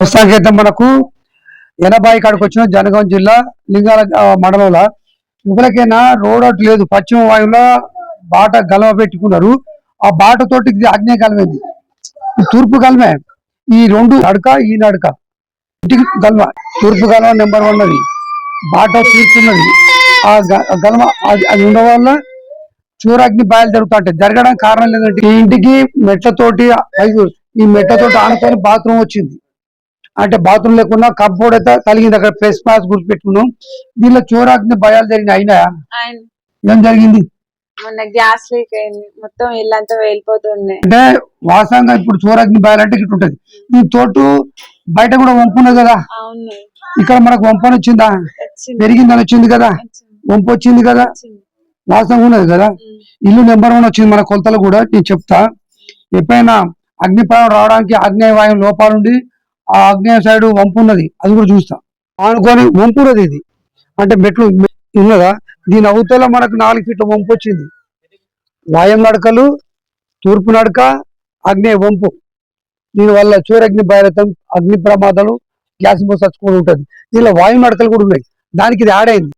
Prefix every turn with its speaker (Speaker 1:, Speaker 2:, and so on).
Speaker 1: ప్రస్తుతానికి మనకు ఎనభై కాడికి వచ్చిన జనగాం జిల్లా లింగాల మండలంలో. ఇవ్వలకైనా రోడ్ అటు లేదు పశ్చిమ వాయువులో బాట గలవ పెట్టుకున్నారు. ఆ బాట తోటి ఇది ఆగ్నేయ గలమైంది తూర్పు గలమే ఈ రెండు నడక ఈ నడక. ఇంటికి గల్వ తూర్పు గలవ నెంబర్ వన్ అది. బాట తీర్చున్నది ఆ గ- అది అది ఉండడం వల్ల చూరాగ్ని బయలు జరుగుతుంటాయి జరగడానికి కారణం లేదంటే ఈ ఇంటికి మెట్లతోటి ఐదు ఈ మెట్లతోటి ఆనుకొని బాత్రూమ్ వచ్చింది. అంటే బాత్రూమ్ లేకుండా కంపౌండ్ అయితే కలిగింది. అక్కడ ప్లస్ పాస్ గుర్తుపెట్టుకున్నాం. దీనిలో చూరాగ్ని భయాలు జరిగినాయి. అయినా ఏం జరిగింది?
Speaker 2: మొన్న గ్యాస్ లీక్ అయింది. మొత్తం ఇల్లంతా వెళ్ళిపోతుండే
Speaker 1: అంటే వాస్తవంగా ఇప్పుడు చూరాగ్ని భయాలు అంటే ఇట్లా ఉంటది. ఈ తోటు బయట కూడా వంపు ఉన్నది కదా ఇక్కడ మనకు వంపని వచ్చిందా? పెరిగిందని వచ్చింది కదా? వంపు వచ్చింది కదా. వాస్తవంగా ఉన్నది కదా. ఇల్లు నెంబర్ వన్ వచ్చింది మన కొలతలు కూడా. నేను చెప్తా. ఎప్పుడైనా అగ్నిప్రదం రావడానికి ఆగ్నేయ వాయువు లోపాలుండి ఆ ఆగ్నేయ సైడ్ వంపు ఉన్నది అది కూడా చూస్తా. అనుకోని వంపు ఉన్నది ఇది. అంటే మెట్లు ఉన్నదా? దీని అవతల మనకు నాలుగు ఫీట్ల వంపు వచ్చింది. వాయం నడకలు తూర్పు నడక అగ్నేయ వంపు. దీనివల్ల సూర్యగ్ని బయరతం అగ్ని ప్రమాదాలు గ్యాస్ చచ్చిపోయి ఉంటుంది. దీనిలో వాయు నడకలు కూడా ఉన్నాయి. దానికి ఇది యాడ్ అయింది.